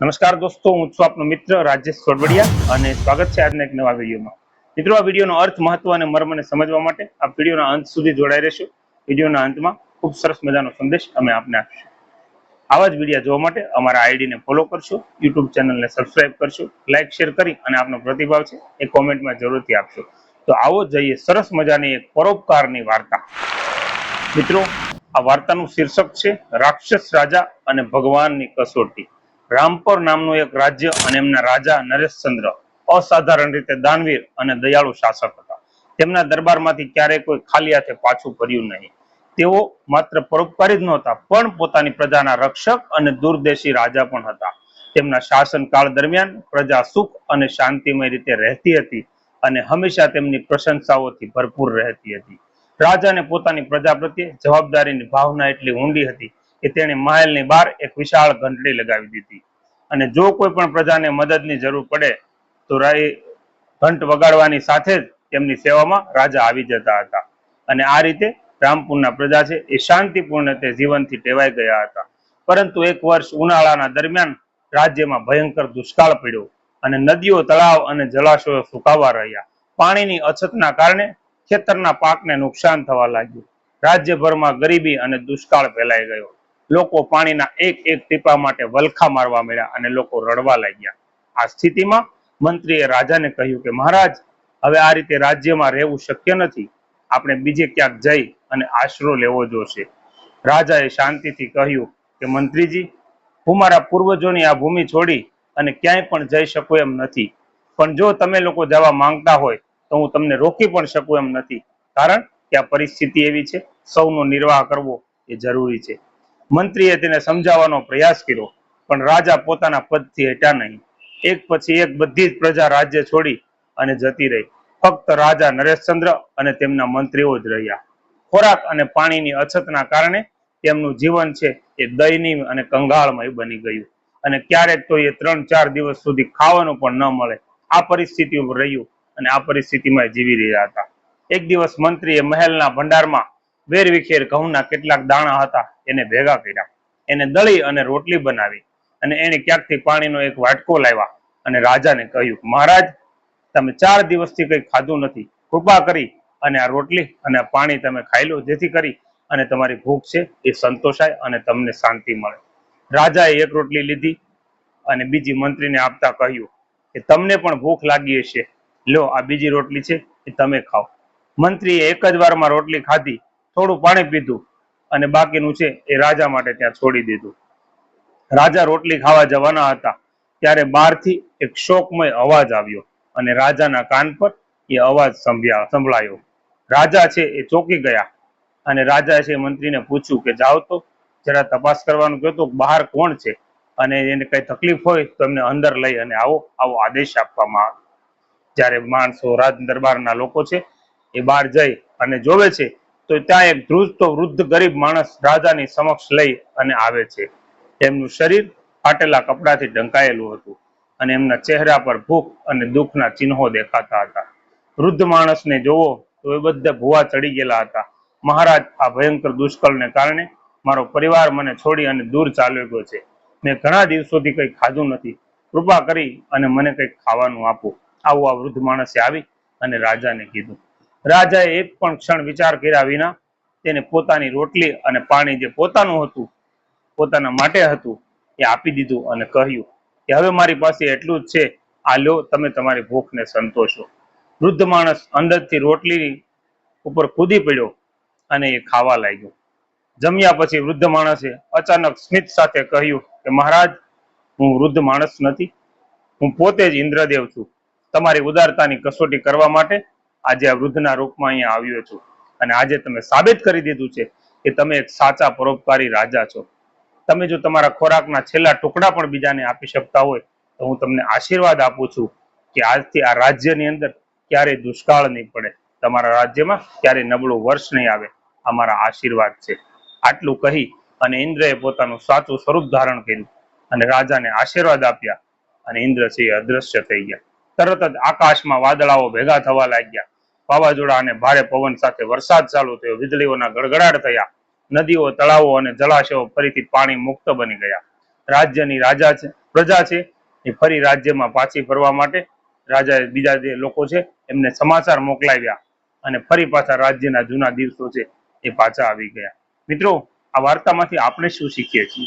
નમસ્કાર દોસ્તો, હું છું આપનો મિત્ર રાજેશ સોડવડિયા અને સ્વાગત છે આજના એક નવા વિડીયોમાં. મિત્રો, આ વિડીયોનો અર્થ, મહત્વ અને મર્મને સમજવા માટે આ વિડીયોના અંત સુધી જોડાઈ રહેશો. વિડીયોના અંતમાં ખૂબ સરસ મજાનો સંદેશ અમે આપને આપીશું. આવા જ વીડિયો જોવા માટે અમારા આઈડીને ફોલો કરશો, યુટ્યુબ ચેનલને સબસ્ક્રાઇબ કરશો લાઇક શેર કરી અને આપનો પ્રતિભાવ છે એ કોમેન્ટમાં જરૂરથી આપશો. તો આવો જઈએ સરસ મજાની એક પરોપકારની વાર્તા. મિત્રો, આ વાર્તાનું શીર્ષક છે, રાક્ષસ રાજા અને ભગવાનની કસોટી. રામપર નામનું એક રાજ્ય અને એમના રાજા નરેશચંદ્ર અસાધારણ રીતે દાનવીર અને દયાળુ શાસક હતા. તેમના દરબારમાંથી ક્યારેય કોઈ ખાલી હાથે પાછું ફર્યું નહીં. તેઓ માત્ર પરોપકારી જ નહોતા, પણ પોતાની પ્રજાના રક્ષક અને દૂરદેશી રાજા પણ હતા. તેમના શાસનકાળ દરમિયાન પ્રજા સુખ અને શાંતિમય રીતે રહેતી હતી અને હંમેશા તેમની પ્રશંસાઓથી ભરપૂર રહેતી હતી. રાજાને પોતાની પ્રજા પ્રત્યે જવાબદારીની ભાવના એટલી ઊંડી હતી કે તેણે મહેલની બહાર એક વિશાળ ઘંટડી લગાવી દીધી. અને જો કોઈ પણ પ્રજાને મદદની જરૂર પડે, તો રાય ઘંટ વગાડવાની સાથે જ તેમની સેવામાં રાજા આવી જતા હતા. અને આ રીતે રામપુરના પ્રજા છે એ શાંતિપૂર્ણ રીતે જીવનથી ટેવાઈ ગયા હતા. પરંતુ એક વર્ષ ઉનાળાના દરમિયાન રાજ્યમાં ભયંકર દુષ્કાળ પડ્યો અને નદીઓ, તળાવ અને જલાશયો સુકાવા રહ્યા. પાણીની અછતના કારણે ખેતરના પાકને નુકસાન થવા લાગ્યું. રાજ્યભરમાં ગરીબી અને દુષ્કાળ ફેલાઈ ગયો. લોકો પાણીના એક એક ટીપા માટે વલખા મારવા મળ્યા અને લોકો રડવા લાગ્યા. આ સ્થિતિમાં મંત્રીએ રાજાને કહ્યું કે, મહારાજ, હવે આ રીતે રાજ્યમાં રહેવું શક્ય નથી. આપણે બીજે ક્યાંક જઈ અને આશરો લેવો જોશે. રાજાએ શાંતિથી કહ્યું કે, મંત્રીજી, હું મારા પૂર્વજોની આ ભૂમિ છોડી અને ક્યાંય પણ જઈ શકું એમ નથી. પણ જો તમે લોકો જવા માંગતા હોય, તો હું તમને રોકી પણ શકું એમ નથી. કારણ કે આ પરિસ્થિતિ એવી છે, સૌનો નિર્વાહ કરવો એ જરૂરી છે. મંત્રીએ તેને સમજાવવાનો પ્રયાસ કર્યો, પણ રાજા પોતાના પદથી હટ્યા નહીં. એક પછી એક બધી જ પ્રજા રાજ્ય છોડી અને જતી રહી. ફક્ત રાજા નરેશચંદ્ર અને તેમના મંત્રીઓ જ રહ્યા. ખોરાક અને પાણીની અછતના કારણે તેમનું જીવન છે એ દયનીય અને કંગાળમય બની ગયું. અને ક્યારેક તો એ ત્રણ ચાર દિવસ સુધી ખાવાનું પણ ન મળે. આ પરિસ્થિતિ રહ્યું અને આ પરિસ્થિતિમાં જીવી રહ્યા હતા. એક દિવસ મંત્રીએ મહેલના ભંડારમાં વેરવિખેર ઘઉંના કેટલાક દાણા હતા, એને ભેગા કર્યા. એને દળી અને રોટલી બનાવી અને એને ક્યાંકથી પાણીનો એક વાટકો લાવ્યા અને રાજાને કહ્યું, મહારાજ, તમે ચાર દિવસથી કંઈ ખાધું નથી. કૃપા કરી અને આ રોટલી અને પાણી તમે ખાઈ લો, જેથી કરી અને તમારી ભૂખ છે એ સંતોષાય અને તમને શાંતિ મળે. રાજાએ એક રોટલી લીધી અને બીજી મંત્રીને આપતા કહ્યું કે, તમને પણ ભૂખ લાગી હશે. લો, આ બીજી રોટલી છે એ તમે ખાઓ. મંત્રીએ એક જ વારમાં રોટલી ખાધી થોડું પાણી પીધું અને બાકીનું છે એ રાજા માટે ત્યાં છોડી દીધું. રાજા રોટલી ખાવા જવાના હતા ત્યારે બહારથી એક શોકમય અવાજ આવ્યો અને રાજાના કાન પર એ અવાજ સંભળ્યા સંભળાયો. રાજા છે એ ચોકી ગયા અને રાજા છે મંત્રીને પૂછ્યું કે જાઓ તો, જરા તપાસ કરવાનું કહ્યું બહાર કોણ છે અને એને કઈ તકલીફ હોય તો એમને અંદર લઈ અને આવો આવો આદેશ આપવામાં આવે જ્યારે માણસો રાજ દરબારના લોકો છે એ બહાર જઈ અને જોવે છે તો ત્યાં એક ધ્રુજતો વૃદ્ધ ગરીબ માણસ રાજાની સમક્ષ લઈ અને આવે છે. એમનું શરીર ફાટેલા કપડાથી ઢંકાયેલું હતું અને એમના ચહેરા પર ભૂખ અને દુઃખના ચિહ્નો દેખાતા હતા. વૃદ્ધ માણસને જોવો તો એ બધા ભૂવા ચડી ગયેલા હતા. મહારાજ, આ ભયંકર દુષ્કળને કારણે મારો પરિવાર મને છોડી અને દૂર ચાલ્યો ગયો છે. મેં ઘણા દિવસોથી કંઈ ખાધું નથી. કૃપા કરી અને મને કંઈક ખાવાનું આપો. આવું આ વૃદ્ધ માણસે આવી અને રાજાને કીધું. રાજાએ એક પણ ક્ષણ વિચાર કર્યા વિના તેને પોતાની રોટલી અને પાણી જે પોતાનું હતું, પોતાના માટે હતું, એ આપી દીધું અને કહ્યું કે, હવે મારી પાસે એટલું જ છે. આ લો, તમે તમારી ભૂખને સંતોષો. વૃદ્ધ માણસ અંદરથી રોટલી ઉપર કૂદી પડ્યો અને એ ખાવા લાગ્યો. જમ્યા પછી વૃદ્ધ માણસે અચાનક સ્મિત સાથે કહ્યું કે, મહારાજ, હું વૃદ્ધ માણસ નથી. હું પોતે જ ઇન્દ્રદેવ છું. તમારી ઉદારતાની કસોટી કરવા માટે આજે આ વૃદ્ધના રૂપમાં અહીંયા આવ્યો છું. અને આજે તમે સાબિત કરી દીધું છે કે તમે એક સાચા પરોપકારી રાજા છો. તમે જો તમારા ખોરાકના છેલ્લા ટુકડા પણ બીજાને આપી શકતા હોય, તો હું તમને આશીર્વાદ આપું છું કે આજથી આ રાજ્યની અંદર ક્યારેય દુષ્કાળ નહીં પડે. તમારા રાજ્યમાં ક્યારેય નબળું વર્ષ નહીં આવે. અમારા આશીર્વાદ છે. આટલું કહી અને ઇન્દ્રએ પોતાનું સાચું સ્વરૂપ ધારણ કર્યું અને રાજાને આશીર્વાદ આપ્યા અને ઇન્દ્ર છે અદ્રશ્ય થઈ ગયા. તરત જ આકાશમાં વાદળાઓ ભેગા થવા લાગ્યા. વાવાઝોડા અને ભારે પવન સાથે વરસાદ ચાલુ થયો. વીજળીઓના ગડગડાટ થયા. નદીઓ, તળાવો અને જલાશયો ફરીથી પાણી મુક્ત બની ગયા. રાજ્યની રાજા છે, પ્રજા છે, એ ફરી રાજ્યમાં પાછી ફરવા માટે રાજાએ બીજા જે લોકો છે, એમને સમાચાર મોકલાવ્યા અને ફરી પાછા રાજ્યના જૂના દિવસો છે, એ પાછા આવી ગયા. મિત્રો, આ વાર્તામાંથી આપણે શું શીખીએ છીએ?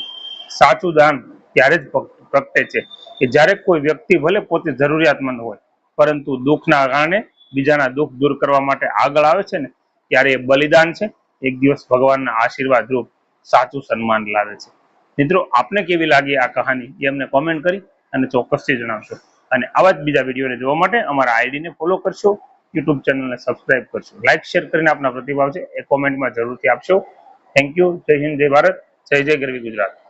સાચું દાન ત્યારે જ પ્રગ- પ્રગટે છે કે જ્યારે કોઈ વ્યક્તિ ભલે પોતે જરૂરિયાતમંદ હોય, પરંતુ દુઃખના કારણે બીજાના દુઃખ દૂર કરવા માટે આગળ આવે છે ને, ત્યારે એ બલિદાન છે. એક દિવસ ભગવાનના આશીર્વાદ રૂપ સાચું સન્માન લાવે છે. મિત્રો, આપને કેવી લાગી આ કહાની? એ અમને કોમેન્ટ કરી અને ચોક્કસથી જણાવશો. અને આવા જ બીજા વિડીયોને જોવા માટે અમારા આઈડીને ફોલો કરશો યુટ્યુબ ચેનલને સબસ્ક્રાઇબ કરશો. લાઇક શેર કરીને આપના પ્રતિભાવ છે એ કોમેન્ટમાં જરૂરથી આપશો. થેન્ક યુ જય હિન્દ, જય ભારત. જય જય ગરવી ગુજરાત.